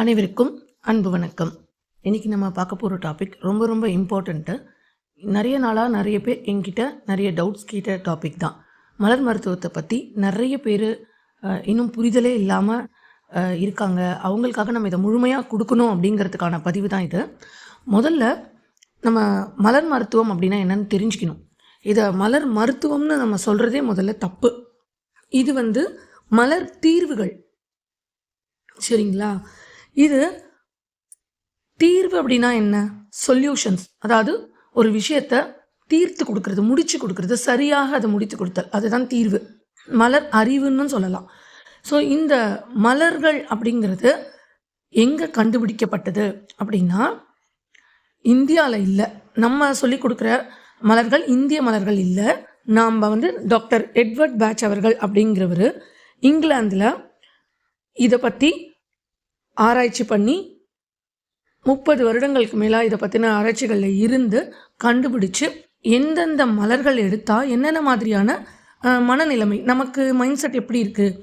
அனைவருக்கும் அன்பு வணக்கம். இன்றைக்கி நம்ம பார்க்க போகிற டாபிக் ரொம்ப ரொம்ப இம்பார்ட்டண்ட்டு நிறைய நாளாக நிறைய பேர் என்கிட்ட நிறைய டவுட்ஸ் கேட்ட டாபிக் தான். மலர் மருத்துவத்தை பற்றி நிறைய பேர் இன்னும் புரிதலே இல்லாமல் இருக்காங்க. அவங்களுக்காக நம்ம இதை முழுமையாக கொடுக்கணும் அப்படிங்கிறதுக்கான பதிவு தான் இது. முதல்ல நம்ம மலர் மருத்துவம் அப்படின்னா என்னன்னு தெரிஞ்சுக்கணும். இதை மலர் மருத்துவம்னு நம்ம சொல்கிறதே முதல்ல தப்பு. இது வந்து மலர் தீர்வுகள். சரிங்களா? இது தீர்வு அப்படின்னா என்ன? சொல்யூஷன்ஸ் அதாவது ஒரு விஷயத்த தீர்த்து கொடுக்கறது முடிச்சு கொடுக்கறது சரியாக அதை முடித்து கொடுத்தல். அதுதான் தீர்வு. மலர் அறிவுன்னு சொல்லலாம். ஸோ இந்த மலர்கள் அப்படிங்கிறது எங்கே கண்டுபிடிக்கப்பட்டது அப்படின்னா இந்தியாவில் இல்லை. நம்ம சொல்லி கொடுக்குற மலர்கள் இந்திய மலர்கள் இல்லை. நாம் வந்து டாக்டர் எட்வர்ட் பேட்ச் அவர்கள் அப்படிங்கிறவர் இங்கிலாந்தில் இதை பற்றி ஆராய்ச்சி பண்ணி முப்பது வருடங்களுக்கு மேலாக இதை பற்றின ஆராய்ச்சிகளில் இருந்து கண்டுபிடிச்சு எந்தெந்த மலர்கள் எடுத்தால் என்னென்ன மாதிரியான மனநிலைமை நமக்கு மைண்ட் செட் எப்படி இருக்குது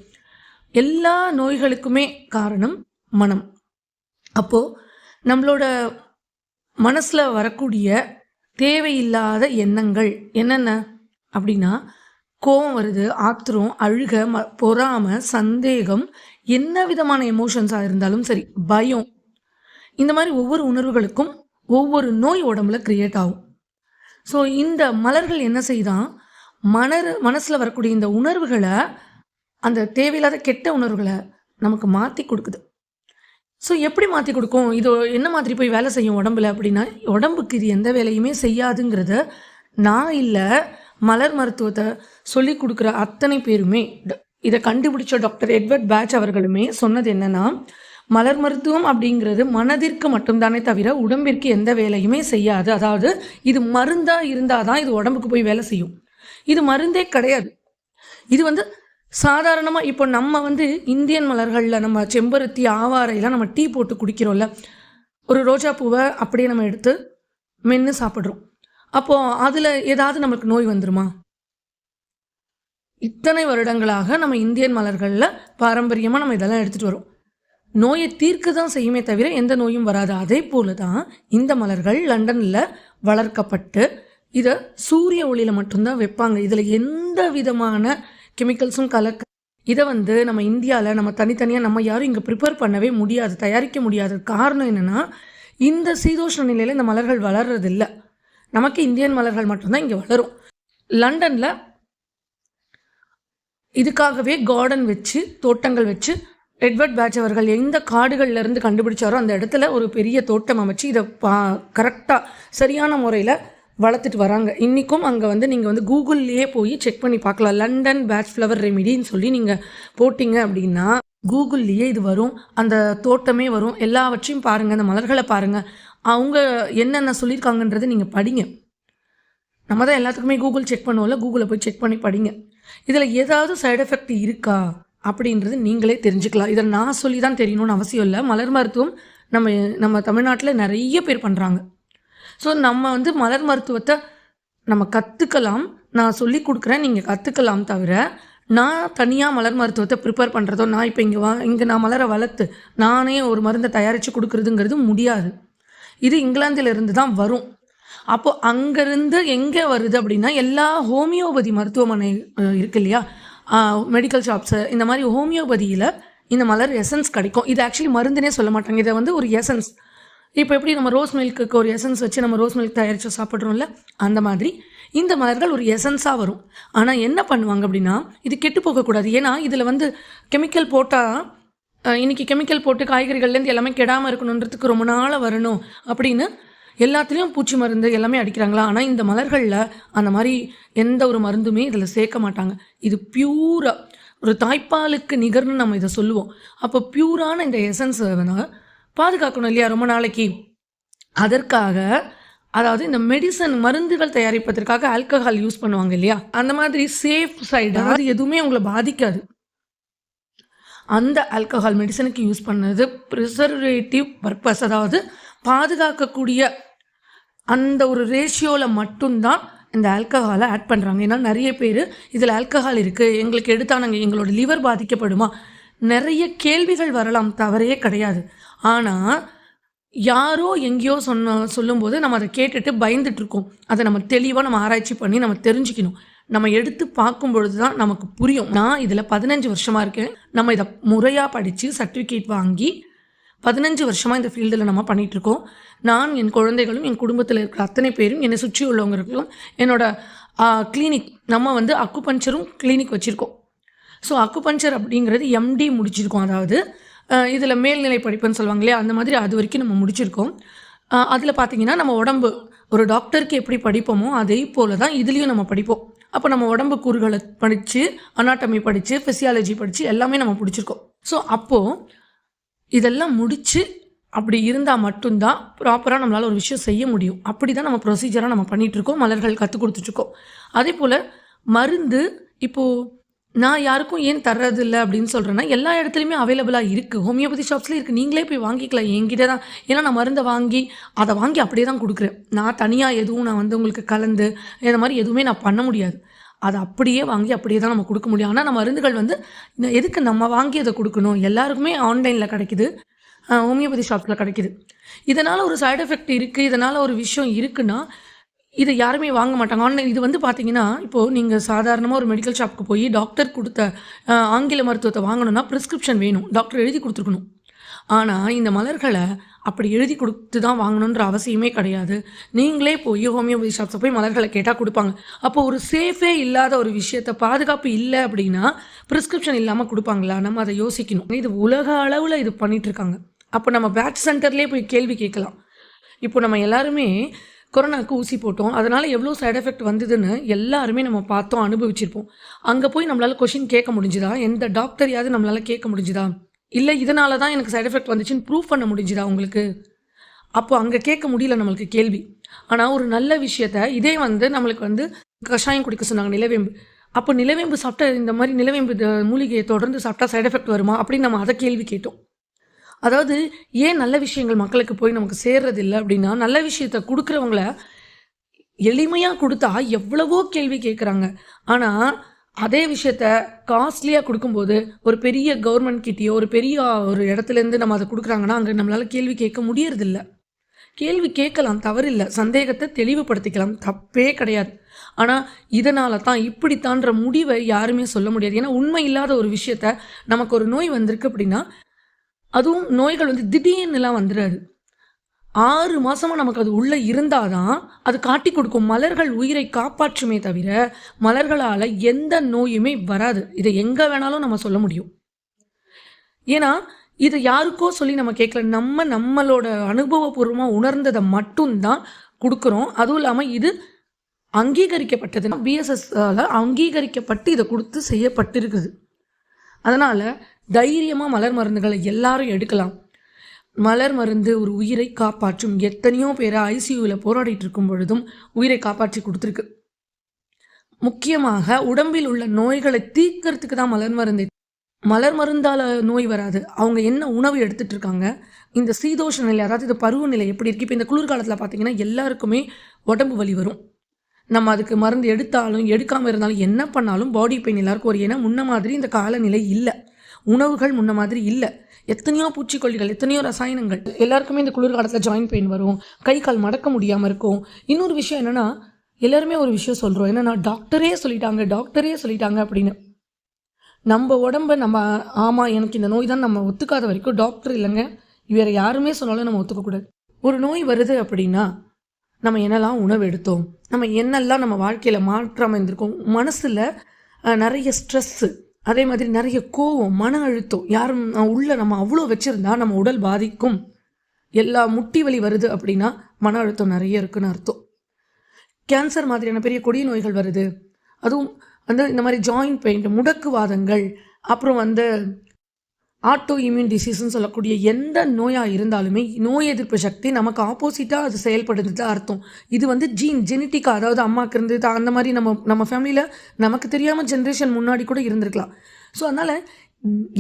எல்லா நோய்களுக்குமே காரணம் மனம். அப்போது நம்மளோட மனசில் வரக்கூடிய தேவையில்லாத எண்ணங்கள் என்னென்ன? அப்படின்னா கோவம் வருது ஆத்திரம் அழுக ம பொறாமை சந்தேகம் என்ன விதமான எமோஷன்ஸாக இருந்தாலும் சரி பயம். இந்த மாதிரி ஒவ்வொரு உணர்வுகளுக்கும் ஒவ்வொரு நோய் உடம்புல கிரியேட் ஆகும். ஸோ இந்த மலர்கள் என்ன செய்தான் மனர் மனசில் வரக்கூடிய இந்த உணர்வுகளை அந்த தேவையில்லாத கெட்ட உணர்வுகளை நமக்கு மாற்றி கொடுக்குது. ஸோ எப்படி மாற்றி கொடுக்கும்? இது என்ன மாதிரி போய் வேலை செய்யும் உடம்புல அப்படின்னா உடம்புக்கு இது எந்த வேலையுமே செய்யாதுங்கிறத நான் இல்லை மலர் மருத்துவத்தை சொல்லி கொடுக்குற அத்தனை பேருமே இதை கண்டுபிடிச்ச டாக்டர் எட்வர்ட் பேட்ச் அவர்களுமே சொன்னது என்னன்னா மலர் மருத்துவம் அப்படிங்கிறது மனதிற்கு மட்டும்தானே தவிர உடம்பிற்கு எந்த வேலையுமே செய்யாது. அதாவது இது மருந்தா இருந்தால் தான் இது உடம்புக்கு போய் வேலை செய்யும். இது மருந்தே கிடையாது. இது வந்து சாதாரணமாக இப்போ நம்ம வந்து இந்தியன் மலர்களில் நம்ம செம்பருத்தி ஆவாரையெல்லாம் நம்ம டீ போட்டு குடிக்கிறோம்ல ஒரு ரோஜா பூவை அப்படியே நம்ம எடுத்து மென்று சாப்பிட்றோம். அப்போது அதில் ஏதாவது நமக்கு நோய் வந்துருமா? இத்தனை வருடங்களாக நம்ம இந்தியன் மலர்களில் பாரம்பரியமாக நம்ம இதெல்லாம் எடுத்துகிட்டு வரோம். நோயை தீர்க்க தான் செய்யுமே தவிர எந்த நோயும் வராது. அதே போல தான் இந்த மலர்கள் லண்டனில் வளர்க்கப்பட்டு இதை சூரிய ஒளியில் மட்டும்தான் வைப்பாங்க. இதில் எந்த விதமான கெமிக்கல்ஸும் கலக்க இதை வந்து நம்ம இந்தியாவில் நம்ம தனித்தனியாக நம்ம யாரும் இங்கே ப்ரிப்பேர் பண்ணவே முடியாது தயாரிக்க முடியாது காரணம் என்னென்னா இந்த சீதோஷ்ண நிலையில் இந்த மலர்கள் வளர்றதில்லை. நமக்கு இந்தியன் மலர்கள் மட்டும்தான் இங்கே வளரும். லண்டனில் இதுக்காகவே கார்டன் வச்சு தோட்டங்கள் வச்சு எட்வர்ட் பேட்ச் அவர்கள் எந்த காடுகள்லேருந்து கண்டுபிடிச்சாரோ அந்த இடத்துல ஒரு பெரிய தோட்டம் அமைச்சு இதை பா கரெக்டாக சரியான முறையில் வளர்த்துட்டு வராங்க. இன்றைக்கும் அங்கே வந்து நீங்கள் வந்து கூகுள்லேயே போய் செக் பண்ணி பார்க்கலாம். லண்டன் பேட்ச் ஃப்ளவர் ரெமிடின்னு சொல்லி நீங்கள் போட்டிங்க அப்படின்னா கூகுள்லேயே இது வரும். அந்த தோட்டமே வரும். எல்லாவற்றையும் பாருங்கள் அந்த மலர்களை பாருங்கள் அவங்க என்னென்ன சொல்லியிருக்காங்கன்றதை நீங்கள் படிங்க. நம்ம தான் எல்லாத்துக்குமே கூகுள் செக் பண்ணுவோம்ல கூகுளில் போய் செக் பண்ணி படிங்க. இதில் ஏதாவது சைடு எஃபெக்ட் இருக்கா அப்படின்றது நீங்களே தெரிஞ்சுக்கலாம். இதை நான் சொல்லி தான் தெரியணும்னு அவசியம் இல்லை. மலர் மருத்துவம் நம்ம நம்ம தமிழ்நாட்டில் நிறைய பேர் பண்ணுறாங்க ஸோ நம்ம வந்து மலர் மருத்துவத்தை நம்ம கற்றுக்கலாம் நான் சொல்லி கொடுக்குறேன் நீங்கள் கற்றுக்கலாம் தவிர நான் தனியாக மலர் மருத்துவத்தை ப்ரிப்பேர் பண்ணுறதோ நான் இப்போ இங்கே வா இங்கே நான் மலரை வளர்த்து நானே ஒரு மருந்தை தயாரித்து கொடுக்குறதுங்கிறது முடியாது. இது இங்கிலாந்திலிருந்து தான் வரும். அப்போ அங்கேருந்து எங்கே வருது அப்படின்னா எல்லா ஹோமியோபதி மருத்துவமனை இருக்கு இல்லையா? மெடிக்கல் ஷாப்ஸு இந்த மாதிரி ஹோமியோபதியில் இந்த மலர் எசன்ஸ் கிடைக்கும். இது ஆக்சுவலி மருந்துனே சொல்ல மாட்டாங்க. இதை வந்து ஒரு எசன்ஸ் இப்போ எப்படி நம்ம ரோஸ் மில்க்குக்கு ஒரு எசன்ஸ் வச்சு நம்ம ரோஸ் மில்க் தயாரித்து சாப்பிட்றோம்ல? அந்த மாதிரி. இந்த மலர்கள் ஒரு எசன்ஸாக வரும். ஆனால் என்ன பண்ணுவாங்க அப்படின்னா இது கெட்டு போகக்கூடாது. ஏன்னா இதில் வந்து கெமிக்கல் போட்டால் இன்றைக்கி இன்னைக்கு கெமிக்கல் போட்டு காய்கறிகள்லேருந்து எல்லாமே கெடாமல் இருக்கணுன்றதுக்கு ரொம்ப நாளாக வரணும் அப்படின்னு எல்லாத்துலேயும் பூச்சி மருந்து எல்லாமே அடிக்கிறாங்களா? ஆனால் இந்த மலர்களில் அந்த மாதிரி எந்த ஒரு மருந்துமே இதில் சேர்க்க மாட்டாங்க. இது பியூராக ஒரு தாய்ப்பாலுக்கு நிகர்னு நம்ம இதை சொல்லுவோம். அப்போ பியூரான இந்த எசன்ஸை வேணால் பாதுகாக்கணும் இல்லையா ரொம்ப நாளைக்கு? அதற்காக அதாவது இந்த மெடிசன் மருந்துகள் தயாரிப்பதற்காக ஆல்கஹால் யூஸ் பண்ணுவாங்க இல்லையா? அந்த மாதிரி சேஃப் சைடு அது எதுவுமே உங்களை பாதிக்காது. அந்த ஆல்கஹால் மெடிசனுக்கு யூஸ் பண்ணது ப்ரிசர்வேட்டிவ் பர்பஸ் அதாவது பாதுகாக்கக்கூடிய அந்த ஒரு ரேஷியோவில் மட்டும்தான் இந்த ஆல்கஹாலை ஆட் பண்ணுறாங்க ஏன்னா நிறைய பேர் இதில் ஆல்கஹால் இருக்குது எங்களுக்கு எடுத்தால் நாங்கள் எங்களோட லிவர் பாதிக்கப்படுமா? நிறைய கேள்விகள் வரலாம் தவறே கிடையாது. ஆனால் யாரோ எங்கேயோ சொன்ன சொல்லும்போது நம்ம அதை கேட்டுட்டு பயந்துட்டுருக்கோம் அதை நம்ம தெளிவாக நம்ம ஆராய்ச்சி பண்ணி நம்ம தெரிஞ்சுக்கணும். நம்ம எடுத்து பார்க்கும் பொழுது தான் நமக்கு புரியும். நான் இதில் பதினஞ்சு வருஷமாக இருக்கேன். நம்ம இதை முறையாக படித்து சர்டிஃபிகேட் வாங்கி பதினஞ்சு வருஷமாக இந்த ஃபீல்டில் நம்ம பண்ணிகிட்ருக்கோம் நான் என் குழந்தைகளும் என் குடும்பத்தில் இருக்கிற அத்தனை பேரும் என்னை சுற்றி உள்ளவங்களுக்கும் என்னோடய கிளினிக் நம்ம வந்து அக்குபஞ்சரும் கிளினிக் வச்சுருக்கோம். ஸோ அக்குபஞ்சர் அப்படிங்கிறது எம்டி முடிச்சிருக்கோம். அதாவது இதில் மேல்நிலை படிப்புன்னு சொல்லுவாங்க இல்லையா? அந்த மாதிரி அது வரைக்கும் நம்ம முடிச்சிருக்கோம். அதில் பார்த்தீங்கன்னா நம்ம உடம்பு ஒரு டாக்டருக்கு எப்படி படிப்போமோ அதே போல் தான் இதுலேயும் நம்ம படிப்போம். அப்போ நம்ம உடம்பு கூறுகளை படித்து அனாட்டமி படித்து ஃபிசியாலஜி படித்து எல்லாமே நம்ம பிடிச்சிருக்கோம். ஸோ அப்போது இதெல்லாம் முடித்து அப்படி இருந்தால் மட்டும்தான் ப்ராப்பராக நம்மளால் ஒரு விஷயம் செய்ய முடியும். அப்படி தான் நம்ம ப்ரொசீஜராக நம்ம பண்ணிகிட்ருக்கோம் மலர்கள் கற்றுக் கொடுத்துட்ருக்கோம் அதே போல் மருந்து இப்போது நான் யாருக்கும் ஏன் தர்றதில்லை அப்படின்னு சொல்கிறேன்னா எல்லா இடத்துலையுமே அவைலபிளாக இருக்குது ஹோமியோபதி ஷாப்ஸ்லேயே இருக்குது நீங்களே போய் வாங்கிக்கலாம். என்கிட்ட தான். ஏன்னா நான் மருந்தை வாங்கி அதை வாங்கி அப்படியே தான் கொடுக்குறேன். நான் தனியாக எதுவும் நான் வந்து உங்களுக்கு கலந்து இந்த மாதிரி எதுவுமே நான் பண்ண முடியாது. அதை அப்படியே வாங்கி அப்படியே தான் நம்ம கொடுக்க முடியும். ஆனால் நம்ம மருந்துகள் வந்து எதுக்கு நம்ம வாங்கி அதை கொடுக்கணும்? எல்லாருக்குமே ஆன்லைனில் கிடைக்குது. ஹோமியோபதி ஷாப்ஸில் கிடைக்குது. இதனால் ஒரு சைடு எஃபெக்ட் இருக்குது இதனால் ஒரு விஷயம் இருக்குன்னா இதை யாருமே வாங்க மாட்டாங்க. ஆன்லைன் இது வந்து பார்த்தீங்கன்னா இப்போது நீங்கள் சாதாரணமாக ஒரு மெடிக்கல் ஷாப்புக்கு போய் டாக்டர் கொடுத்த ஆங்கில மருத்துவத்தை வாங்கணும்னா ப்ரிஸ்கிரிப்ஷன் வேணும். டாக்டர் எழுதி கொடுத்துருக்கணும். ஆனால் இந்த மலர்களை அப்படி எழுதி கொடுத்து தான் வாங்கணுன்ற அவசியமே கிடையாது. நீங்களே போய் ஹோமியோபதி ஷாப்ஸை போய் மலர்களை கேட்டால் கொடுப்பாங்க. அப்போ ஒரு சேஃபே இல்லாத ஒரு விஷயத்த பாதுகாப்பு இல்லை அப்படின்னா ப்ரிஸ்கிரிப்ஷன் இல்லாமல் கொடுப்பாங்களா? நம்ம அதை யோசிக்கணும். இது உலக அளவில் இது பண்ணிகிட்ருக்காங்க அப்போ நம்ம பேட்ச் சென்டர்லேயே போய் கேள்வி கேட்கலாம். இப்போ நம்ம எல்லாருமே கொரோனாவுக்கு ஊசி போட்டோம். அதனால் எவ்வளோ சைடு எஃபெக்ட் வந்ததுன்னு எல்லாருமே நம்ம பார்த்தோம் அனுபவிச்சிருப்போம். அங்கே போய் நம்மளால் கொஷின் கேட்க முடிஞ்சுதா? எந்த டாக்டரையாவது நம்மளால் கேட்க முடிஞ்சுதா? இல்லை இதனால தான் எனக்கு சைட் எஃபெக்ட் வந்துச்சுன்னு ப்ரூவ் பண்ண முடிஞ்சுதா உங்களுக்கு? அப்போது அங்கே கேட்க முடியல நம்மளுக்கு கேள்வி. ஆனால் ஒரு நல்ல விஷயத்த இதே வந்து நம்மளுக்கு வந்து கஷாயம் குடிக்க சொன்னாங்க நிலவேம்பு. அப்போ நிலவேம்பு சாப்பிட்டா இந்த மாதிரி நிலவேம்பு மூலிகையை தொடர்ந்து சாப்பிட்டா சைட் எஃபெக்ட் வருமா அப்படின்னு நம்ம அதை கேள்வி கேட்டோம். அதாவது ஏன் நல்ல விஷயங்கள் மக்களுக்கு போய் நமக்கு சேர்றது இல்லை அப்படின்னா நல்ல விஷயத்த கொடுக்குறவங்கள எளிமையாக கொடுத்தா எவ்வளவோ கேள்வி கேட்குறாங்க ஆனால் அதே விஷயத்த காஸ்ட்லியாக கொடுக்கும்போது ஒரு பெரிய கவர்மெண்ட் கிட்டேயோ ஒரு பெரிய ஒரு இடத்துலேருந்து நம்ம அதை கொடுக்குறாங்கன்னா அங்கே நம்மளால் கேள்வி கேட்க முடியறதில்ல. கேள்வி கேட்கலாம் தவறில்லை. சந்தேகத்தை தெளிவுபடுத்திக்கலாம். தப்பே கிடையாது. ஆனால் இதனால தான் இப்படித்தான்ற முடிவை யாருமே சொல்ல முடியாது. ஏன்னா உண்மை இல்லாத ஒரு விஷயத்த நமக்கு ஒரு நோய் வந்திருக்கு அப்படின்னா அதுவும் நோய்கள் வந்து திடீர்னுலாம் வந்துடாது ஆறு மாதமாக நமக்கு அது உள்ளே இருந்தால் தான் அது காட்டி கொடுக்கும். மலர்கள் உயிரை காப்பாற்றுமே தவிர மலர்களால் எந்த நோயுமே வராது. இதை எங்கே வேணாலும் நம்ம சொல்ல முடியும். ஏன்னா இதை யாருக்கோ சொல்லி நம்ம கேட்கல. நம்ம நம்மளோட அனுபவபூர்வமாக உணர்ந்ததை மட்டும்தான் கொடுக்குறோம். அதுவும் இல்லாமல் இது அங்கீகரிக்கப்பட்டது பிஎஸ்எஸ்ஸால் அங்கீகரிக்கப்பட்டு இதை கொடுத்து செய்யப்பட்டிருக்குது. அதனால் தைரியமாக மலர் மருந்துகளை எல்லாரும் எடுக்கலாம். மலர் மருந்து ஒரு உயிரை காப்பாற்றும் எத்தனையோ பேரை ஐசியூவில் போராடிட்டு இருக்கும் பொழுதும் உயிரை காப்பாற்றி கொடுத்துருக்கு. முக்கியமாக உடம்பில் உள்ள நோய்களை தீர்க்கறதுக்கு தான் மலர் மருந்து மலர் மருந்தால் நோய் வராது. அவங்க என்ன உணவு எடுத்துட்டு இருக்காங்க? இந்த சீதோஷ நிலை அதாவது இந்த பருவநிலை எப்படி இருக்குது இப்போ இந்த குளிர்காலத்தில் பார்த்தீங்கன்னா எல்லாருக்குமே உடம்பு வலி வரும். நம்ம அதுக்கு மருந்து எடுத்தாலும் எடுக்காமல் இருந்தாலும் என்ன பண்ணாலும் பாடி பெயின் எல்லாருக்கும் ஒரு ஏன்னா முன்ன மாதிரி இந்த காலநிலை இல்லை. உணவுகள் முன்ன மாதிரி இல்லை. எத்தனையோ பூச்சிக்கொல்லிகள் எத்தனையோ ரசாயனங்கள். எல்லாருக்குமே இந்த குளிர்காலத்தில் ஜாயின் பெயின் வரும். கை கால் மடக்க முடியாமல் இருக்கும். இன்னொரு விஷயம் என்னன்னா எல்லாருமே ஒரு விஷயம் சொல்கிறோம் என்னன்னா டாக்டரே சொல்லிட்டாங்க டாக்டரே சொல்லிட்டாங்க அப்படின்னு. நம்ம உடம்ப நம்ம ஆமாம் எனக்கு இந்த நோய் தான் நம்ம ஒத்துக்காத வரைக்கும் டாக்டர் இல்லைங்க. வேறு யாருமே சொன்னாலும் நம்ம ஒத்துக்கக்கூடாது ஒரு நோய் வருது அப்படின்னா நம்ம என்னெல்லாம் உணவு எடுத்தோம் நம்ம என்னெல்லாம் நம்ம வாழ்க்கையில் மாற்றாமல் இருந்திருக்கோம் மனசில் நிறைய ஸ்ட்ரெஸ்ஸு அதே மாதிரி நிறைய கோவம் மன அழுத்தம். யாரும் உள்ளே உள்ள நம்ம அவ்வளோ வச்சுருந்தா நம்ம உடல் பாதிக்கும். எல்லா முட்டி வலி வருது அப்படின்னா மன அழுத்தம் நிறைய இருக்குன்னு அர்த்தம். கேன்சர் மாதிரியான பெரிய கொடிய நோய்கள் வருது. அதுவும் வந்து இந்த மாதிரி ஜாயிண்ட் பெயிண்ட் முடக்குவாதங்கள் அப்புறம் வந்து ஆட்டோ இம்யூன் டிசீஸ்னு சொல்லக்கூடிய எந்த நோயாக இருந்தாலுமே நோய் எதிர்ப்பு சக்தி நமக்கு ஆப்போசிட்டாக அது செயல்படுறது தான் அர்த்தம். இது வந்து ஜீன் ஜெனட்டிக்காக அதாவது அம்மாவுக்கு இருந்து அந்த மாதிரி நம்ம நம்ம ஃபேமிலியில் நமக்கு தெரியாமல் ஜென்ரேஷன் முன்னாடி கூட இருந்திருக்கலாம். ஸோ அதனால்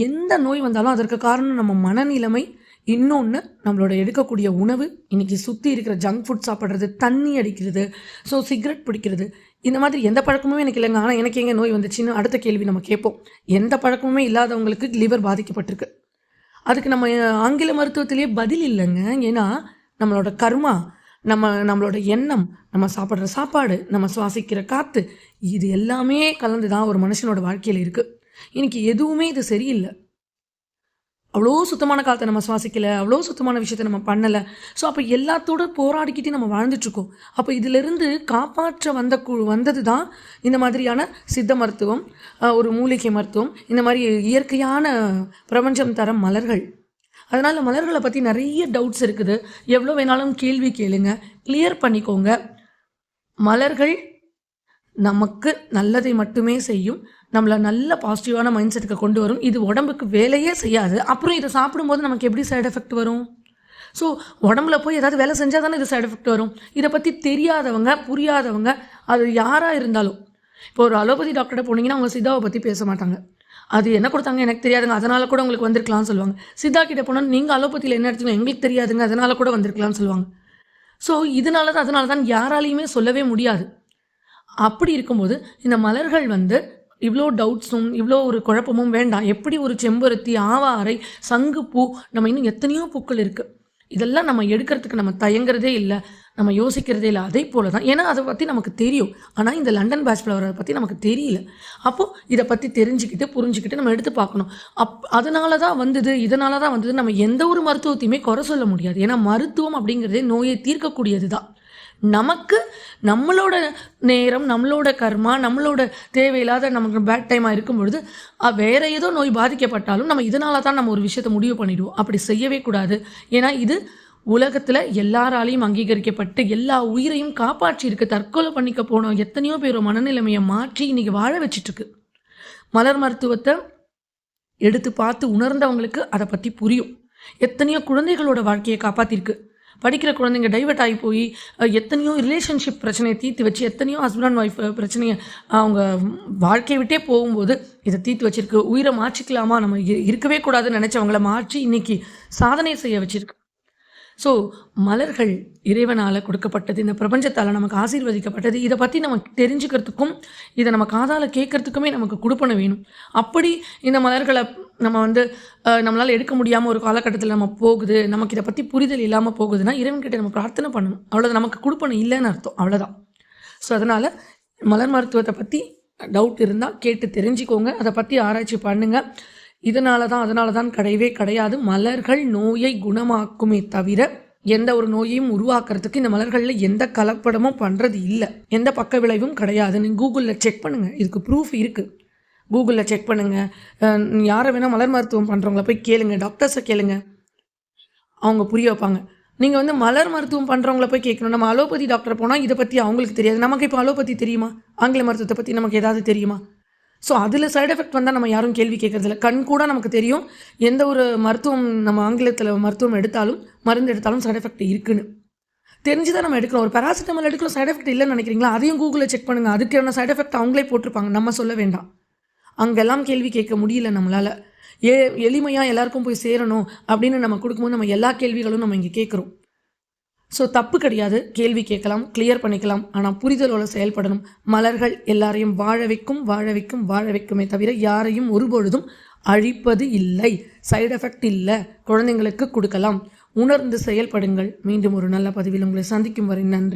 எந்த நோய் வந்தாலும் அதற்கு காரணம் நம்ம மனநிலைமை இன்னொன்று நம்மளோட எடுக்கக்கூடிய உணவு இன்னைக்கு சுற்றி இருக்கிற ஜங்க் ஃபுட் சாப்பிட்றது தண்ணி அடிக்கிறது ஸோ சிகரெட் பிடிக்கிறது இந்த மாதிரி எந்த பழக்கமுமே எனக்கு இல்லைங்க. ஆனால் எனக்கு எங்கே நோய் வந்துச்சுன்னு அடுத்த கேள்வி நம்ம கேட்போம். எந்த பழக்கமுமே இல்லாதவங்களுக்கு லிவர் பாதிக்கப்பட்டிருக்கு. அதுக்கு நம்ம ஆங்கில மருத்துவத்திலேயே பதில் இல்லைங்க. ஏன்னா நம்மளோட கர்மா நம்ம நம்மளோட எண்ணம் நம்ம சாப்பிட்ற சாப்பாடு நம்ம சுவாசிக்கிற காற்று இது எல்லாமே கலந்து தான் ஒரு மனுஷனோட வாழ்க்கையில் இருக்குது இன்றைக்கி எதுவுமே இது சரியில்லை. அவ்வளோ சுத்தமான காலத்தை நம்ம சுவாசிக்கல அவ்வளோ சுத்தமான விஷயத்த நம்ம பண்ணலை. ஸோ அப்போ எல்லாத்தோட போராடிக்கிட்டே நம்ம வாழ்ந்துட்டுருக்கோம். அப்போ இதிலிருந்து காப்பாற்ற வந்த கு வந்தது தான் இந்த மாதிரியான சித்த மருத்துவம் ஒரு மூலிகை மருத்துவம் இந்த மாதிரி இயற்கையான பிரபஞ்சம் தர மலர்கள். அதனால் மலர்களை பற்றி நிறைய டவுட்ஸ் இருக்குது. எவ்வளோ வேணாலும் கேள்வி கேளுங்க. கிளியர் பண்ணிக்கோங்க. மலர்கள் நமக்கு நல்லதை மட்டுமே செய்யும். நம்மளை நல்ல பாசிட்டிவான மைண்ட் செட்டுக்கு கொண்டு வரும். இது உடம்புக்கு வேலையே செய்யாது. அப்புறம் இதை சாப்பிடும்போது நமக்கு எப்படி சைடு எஃபெக்ட் வரும்? ஸோ உடம்புல போய் ஏதாவது வேலை செஞ்சால் தானே இது சைடு எஃபெக்ட் வரும். இதை பற்றி தெரியாதவங்க புரியாதவங்க அது யாராக இருந்தாலும். இப்போ ஒரு அலோபதி டாக்டர்கிட்ட போனீங்கன்னா அவங்க சித்தாவை பற்றி பேச மாட்டாங்க. அது என்ன கொடுத்தாங்க எனக்கு தெரியாதுங்க. அதனால் கூட உங்களுக்கு வந்திருக்கலாம்னு சொல்லுவாங்க. சித்தா கிட்ட போனால் நீங்கள் அலோபதியில் என்ன எடுத்தீங்க எங்களுக்கு தெரியாதுங்க. அதனால் கூட வந்திருக்கலாம்னு சொல்லுவாங்க. ஸோ இதனால தான் அதனால தான் யாராலையுமே சொல்லவே முடியாது. அப்படி இருக்கும்போது இந்த மலர்கள் வந்து இவ்வளோ டவுட்ஸும் இவ்வளோ ஒரு குழப்பமும் வேண்டாம். எப்படி ஒரு செம்பருத்தி ஆவாரை சங்குப்பூ நம்ம இன்னும் எத்தனையோ பூக்கள் இருக்குது இதெல்லாம் நம்ம எடுக்கிறதுக்கு நம்ம தயங்குறதே இல்லை. நம்ம யோசிக்கிறதே இல்லை. அதே போல தான் ஏன்னா அதை பற்றி நமக்கு தெரியும். ஆனால் இந்த லண்டன் பேட்ச் ஃப்ளவரை பற்றி நமக்கு தெரியல. அப்போது இதை பற்றி தெரிஞ்சுக்கிட்டு புரிஞ்சுக்கிட்டு நம்ம எடுத்து பார்க்கணும். அப் அதனால தான் வந்தது இதனால தான் வந்தது நம்ம எந்த ஒரு மருத்துவத்தையுமே குறை சொல்ல முடியாது. ஏன்னா மருத்துவம் அப்படிங்கிறதே நோயை தீர்க்கக்கூடியது தான் நமக்கு நம்மளோட நேரம் நம்மளோட கர்மா நம்மளோட தேவையில்லாத நமக்கு பேட் டைமாக இருக்கும் பொழுது வேற ஏதோ நோய் பாதிக்கப்பட்டாலும் நம்ம இதனால தான் நம்ம ஒரு விஷயத்தை முடிவு பண்ணிடுவோம். அப்படி செய்யவே கூடாது. ஏன்னா இது உலகத்தில் எல்லாராலையும் அங்கீகரிக்கப்பட்டு எல்லா உயிரையும் காப்பாற்றி இருக்கு. தற்கொலை பண்ணிக்க போனோம் எத்தனையோ பேர் மனநிலைமையை மாற்றி இன்றைக்கி வாழ வச்சிட்ருக்கு. மலர் மருத்துவத்தை எடுத்து பார்த்து உணர்ந்தவங்களுக்கு அதை பற்றி புரியும். எத்தனையோ குழந்தைகளோட வாழ்க்கையை காப்பாற்றிருக்கு படிக்கிற குழந்தைங்க டைவர்ட் ஆகி போய் எத்தனையோ ரிலேஷன்ஷிப் பிரச்சனையை தீர்த்து வச்சு எத்தனையோ ஹஸ்பண்ட் அண்ட் ஒய்ஃப் பிரச்சனையை அவங்க வாழ்க்கையை விட்டே போகும்போது இதை தீர்த்து வச்சிருக்கு. உயிரை மாற்றிக்கலாமா? நம்ம இ- இருக்கவே கூடாதுன்னு நினச்சவங்கள மாற்றி இன்னைக்கு சாதனை செய்ய வச்சுருக்கு. ஸோ மலர்கள் இறைவனால் கொடுக்கப்பட்டது இந்த பிரபஞ்சத்தால் நமக்கு ஆசீர்வதிக்கப்பட்டது இதை பற்றி நம்ம தெரிஞ்சுக்கிறதுக்கும் இதை நம்ம காதால் கேட்கறதுக்குமே நமக்கு கொடுப்பன வேணும். அப்படி இந்த மலர்களை நம்ம வந்து நம்மளால் எடுக்க முடியாமல் ஒரு காலகட்டத்தில் நம்ம போகுது நமக்கு இதை பற்றி புரிதல் இல்லாமல் போகுதுன்னா இறைவன்கிட்ட நம்ம பிரார்த்தனை பண்ணணும். அவ்வளோதான் நமக்கு கொடுப்பணும் இல்லைன்னு அர்த்தம் அவ்வளோதான் ஸோ அதனால் மலர் மருத்துவத்தை பற்றி டவுட் இருந்தால் கேட்டு தெரிஞ்சுக்கோங்க அதை பற்றி ஆராய்ச்சி பண்ணுங்கள் இதனால தான் அதனால தான் கிடையவே கிடையாது. மலர்கள் நோயை குணமாக்குமே தவிர எந்த ஒரு நோயையும் உருவாக்குறதுக்கு இந்த மலர்களில் எந்த கலப்படமும் பண்ணுறது இல்லை. எந்த பக்க விளைவும் கிடையாது. நீங்கள் கூகுளில் செக் பண்ணுங்கள் இதுக்கு ப்ரூஃப் இருக்குது கூகுளில் செக் பண்ணுங்கள் யாரை வேணால் மலர் மருத்துவம் பண்ணுறவங்கள போய் கேளுங்க. டாக்டர்ஸை கேளுங்க. அவங்க புரிய வைப்பாங்க. நீங்கள் வந்து மலர் மருத்துவம் பண்ணுறவங்கள போய் கேட்கணும். நம்ம அலோபதி டாக்டர் போனால் இதை பற்றி அவங்களுக்கு தெரியாது. நமக்கு இப்போ அலோபதி தெரியுமா? ஆங்கில மருத்துவத்தை பற்றி நமக்கு ஏதாவது தெரியுமா? ஸோ அதில் சைடு எஃபெக்ட் வந்தால் நம்ம யாரும் கேள்வி கேட்குறதில்ல. கண் கூட நமக்கு தெரியும். எந்த ஒரு மருத்துவம் நம்ம ஆங்கிலத்தில் மருத்துவம் எடுத்தாலும் மருந்து எடுத்தாலும் சைடு எஃபெக்ட் இருக்குன்னு. தெரிஞ்சு தான் நம்ம எடுக்கிறோம். ஒரு பேராசிட்டமால் எடுக்கிறோம் சைடு எஃபெக்ட் இல்லைன்னு நினைக்கிறீங்களா? அதையும் கூகுளில் செக் பண்ணுங்கள் அதுக்கான சைடு எஃபெக்ட் அவங்களே போட்டிருப்பாங்க. நம்ம சொல்ல வேண்டாம். அங்கெல்லாம் கேள்வி கேட்க முடியல நம்மளால். ஏ எளிமையாக எல்லாருக்கும் போய் சேரணும் அப்படின்னு நம்ம கொடுக்கும்போது நம்ம எல்லா கேள்விகளும் நம்ம இங்கே கேட்குறோம். ஸோ தப்பு கிடையாது. கேள்வி கேட்கலாம் கிளியர் பண்ணிக்கலாம். ஆனால் புரிதலோடு செயல்படணும். மலர்கள் எல்லாரையும் வாழ வைக்கும் வாழ வைக்கும் வாழ வைக்குமே தவிர யாரையும் ஒருபொழுதும் அழிப்பது இல்லை. சைடு எஃபெக்ட் இல்லை. குழந்தைங்களுக்கு கொடுக்கலாம். உணர்ந்து செயல்படுங்கள். மீண்டும் ஒரு நல்ல பதிவில் உங்களை சந்திக்கும் வரை நன்றி.